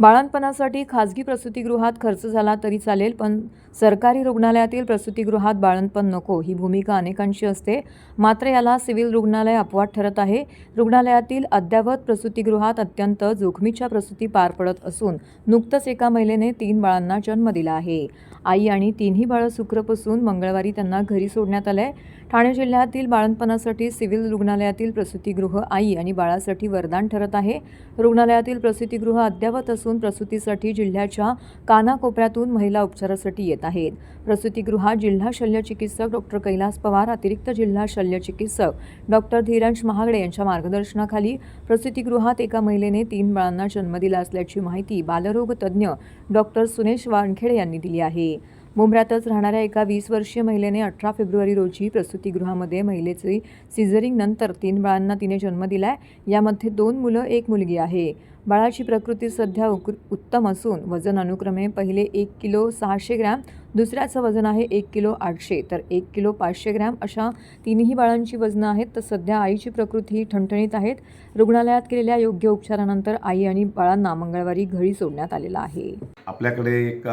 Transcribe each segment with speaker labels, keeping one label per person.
Speaker 1: बाळंतपणासाठी खाजगी प्रसूतिगृहात खर्च झाला तरी चालेल पण सरकारी रुग्णालयातील प्रसूतिगृहात बाळंतपण नको. ही भूमिका अनेकांची असते. मात्र याला सिव्हिल रुग्णालय अपवाद ठरत आहे. रुग्णालयातील अद्ययावत प्रसूतिगृहात अत्यंत जोखमीच्या प्रसूती पार पडत असून नुकतंच एका महिलेने तीन बाळांना जन्म दिला आहे. आई आणि तिन्ही बाळं सुखरूप मंगळवारी त्यांना घरी सोडण्यात आलंय. ठाणे जिल्ह्यातील बाळंतपणासाठी सिव्हिल रुग्णालयातील प्रसूतीगृह आई आणि बाळासाठी वरदान ठरत आहे. रुग्णालयातील प्रसूतीगृह अद्ययावत असून प्रसूतीसाठी जिल्ह्याच्या कानाकोपऱ्यातून महिला उपचारासाठी येत आहेत. प्रसूतीगृहात जिल्हा शल्यचिकित्सक डॉक्टर कैलास पवार अतिरिक्त जिल्हा शल्यचिकित्सक डॉक्टर धीरंश महागडे यांच्या मार्गदर्शनाखाली प्रसूतिगृहात एका महिलेने तीन बाळांना जन्म दिला असल्याची माहिती बालरोग तज्ज्ञ डॉक्टर सुनेश वानखेडे यांनी दिली आहे. मुंब्र्यातच राहणाऱ्या एका वीस वर्षीय महिलेने अठरा फेब्रुवारी रोजी प्रसूतिगृहामध्ये महिलेची सिझरिंग नंतर तीन बाळांना तिने जन्म दिलाय. यामध्ये दोन मुलं एक मुलगी आहे. बाळाची प्रकृती सध्या उक उत्तम असून वजन अनुक्रमे पहिले एक किलो सहाशे ग्रॅम दुसऱ्याचं वजन आहे एक किलो आठशे. तर एक किलो पाचशे ग्रॅम अशा तिन्ही बाळांची वजनं आहेत. तर सध्या आईची प्रकृती ठणठणीत आहेत. रुग्णालयात केलेल्या योग्य उपचारानंतर आई आणि बाळांना मंगळवारी घरी सोडण्यात आलेलं आहे.
Speaker 2: आपल्याकडे एक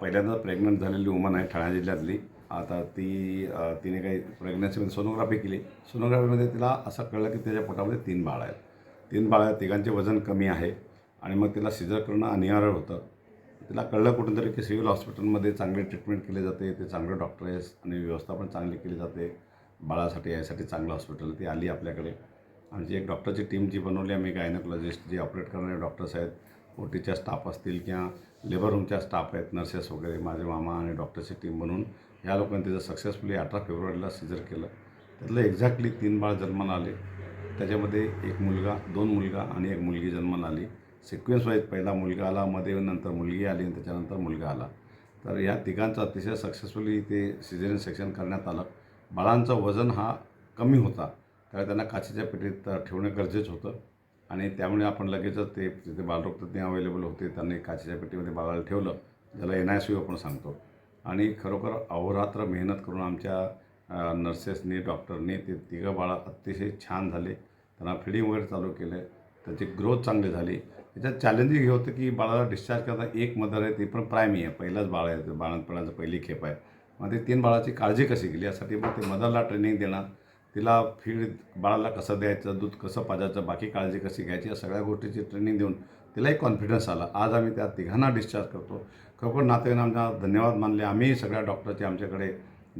Speaker 2: पहिल्यांदा प्रेग्नंट झालेली वुमन आहे ठाणे जिल्ह्यातली. आता ती तिने काही प्रेग्नन्सीमध्ये सोनोग्राफी केली. सोनोग्राफीमध्ये तिला असं कळलं की त्याच्या पोटामध्ये तीन बाळ आहेत. तीन बाळ तिघांचे वजन कमी आहे आणि मग तिला सिजर करणं अनिवार्य होतं. तिला कळलं कुठून तरी की सिव्हिल हॉस्पिटलमध्ये चांगली ट्रीटमेंट केली जाते ते चांगले डॉक्टर आहे आणि व्यवस्था पण चांगली केली जाते. बाळासाठी यासाठी चांगलं हॉस्पिटल ती आली आपल्याकडे. आमची एक डॉक्टरची टीम जी बनवली आम्ही गायनोकॉलॉजिस्ट जे ऑपरेट करणारे डॉक्टर्स आहेत ओ टीच्या स्टाफ असतील किंवा लेबर रूमच्या स्टाफ आहेत नर्सेस वगैरे माझे मामा आणि डॉक्टरची टीम बनवून ह्या लोकांनी तिचं सक्सेसफुली अठरा फेब्रुवारीला सिजर केलं. त्यातलं एक्झॅक्टली तीन बाळ जन्माला आले. त्याच्यामध्ये एक मुलगा दोन मुलगा आणि एक मुलगी जन्माला आली. सिक्वेन्स वाईज पहिला मुलगा आला मध्ये नंतर मुलगी आली आणि त्याच्यानंतर मुलगा आला. तर या तिघांचं अतिशय सक्सेसफुली ते सिझेरियन सेक्शन करण्यात आलं. बाळांचं वजन हा कमी होता. कारण त्यांना काचेच्या पेटीत ठेवणं गरजेचं होतं. आणि त्यामुळे आपण लगेचच ते तिथे बालरोगतज्ञ अवेलेबल होते त्यांनी काचेच्या पेटीमध्ये बाळाला ठेवलं ज्याला एन आय सी आपण सांगतो. आणि खरोखर अहोरात्र मेहनत करून आमच्या नर्सेसनी डॉक्टरनी ते तिघं बाळा अतिशय छान झाले. त्यांना फिडिंग वगैरे चालू केलं त्याची ग्रोथ चांगली झाली. त्याच्यात चॅलेंजिंग हे होतं की बाळाला डिस्चार्ज करता एक मदर आहे ती पण प्रायमी आहे. पहिलाच बाळ आहे ते बाळणपणाचं पहिली खेप आहे. मग ते तीन बाळाची काळजी कशी केली? यासाठी मग ते मदरला ट्रेनिंग देणं तिला फीड बाळाला कसं द्यायचं दूध कसं पाजायचं बाकी काळजी कशी घ्यायची या सगळ्या गोष्टीची ट्रेनिंग देऊन तिला एक कॉन्फिडन्स आला. आज आम्ही त्या तिघांना डिस्चार्ज करतो. खरोखर नातेवाईकांना आमचा धन्यवाद मानले. आम्ही सगळ्या डॉक्टरचे आमच्याकडे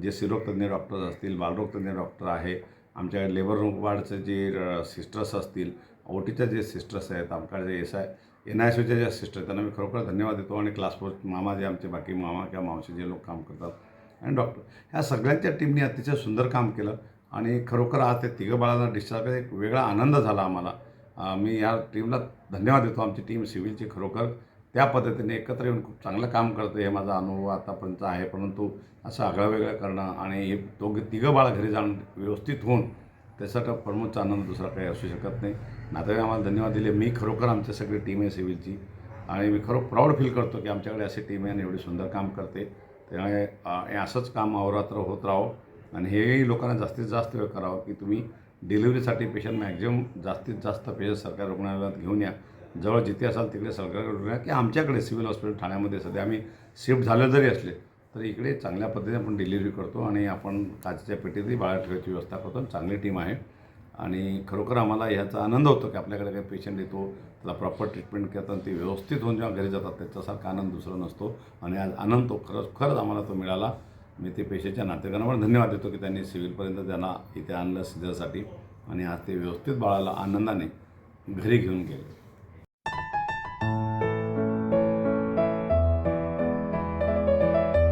Speaker 2: जे स्त्रीरोगतज्ञ डॉक्टर असतील बालरोगतज्ञ डॉक्टर आहे आमच्या लेबर वार्डचे जे सिस्टर्स असतील ओ टीच्या जे सिस्टर्स आहेत आमच्याकडे जे एस आय एन आय सीच्या ज्या सिस्टर त्यांना मी खरोखर धन्यवाद देतो आणि क्लास फोर्स मामा जे आमचे बाकी मामा किंवा मावशी जे लोक काम करतात आणि डॉक्टर ह्या सगळ्यांच्या टीमने अतिशय सुंदर काम केलं आणि खरोखर आज ते तिघं बाळांना डिस्चार्ज एक वेगळा आनंद झाला आम्हाला. मी या टीमला धन्यवाद देतो. आमची टीम सिव्हिलची खरोखर त्या पद्धतीने एकत्र येऊन खूप चांगलं काम करतं हे माझा अनुभव आतापर्यंत आहे. परंतु असं आगळंवेगळं करणं आणि हे दोघे तिघं बाळ घरी जाणं व्यवस्थित होऊन त्यासाठी प्रमुख आनंद दुसरा काही असू शकत नाही. नातेवाईक आम्हाला धन्यवाद दिले. मी खरोखर आमची सगळी टीम आहे सिव्हिलची आणि मी खरं प्राऊड फील करतो की आमच्याकडे अशी टीम आहे आणि एवढी सुंदर काम करते. त्यामुळे हे असंच काम अहोरात्र होत राहो आणि हेही लोकांना जास्तीत जास्त वेळ करावं की तुम्ही डिलिव्हरीसाठी पेशंट मॅक्झिमम जास्तीत जास्त पेशंट सरकारी रुग्णालयात घेऊन या. जवळ जिथे असाल तिकडे सरकारकडून रुग्णालय की आमच्याकडे सिव्हिल हॉस्पिटल ठाण्यामध्ये सध्या आम्ही शिफ्ट झाले जरी असले तरी इकडे चांगल्या पद्धतीने आपण डिलिव्हरी करतो आणि आपण काचेच्या पेटीतही बाळा ठेवायची व्यवस्था करतो आणि चांगली टीम आहे. आणि खरोखर आम्हाला ह्याचा आनंद होतो की आपल्याकडे काही पेशंट येतो त्याला प्रॉपर ट्रीटमेंट करतात ते व्यवस्थित होऊन जेव्हा घरी जातात त्याच्यासारखा आनंद दुसरा नसतो. आणि आज आनंद तो खरंच खरंच आम्हाला तो मिळाला. मी ते पेशंटच्या नातेवाईकांना पण धन्यवाद देतो की त्यांनी सिव्हिलपर्यंत त्यांना इथे आणलं सिजरसाठी आणि आज ते व्यवस्थित बाळाला आनंदाने घरी घेऊन गेले.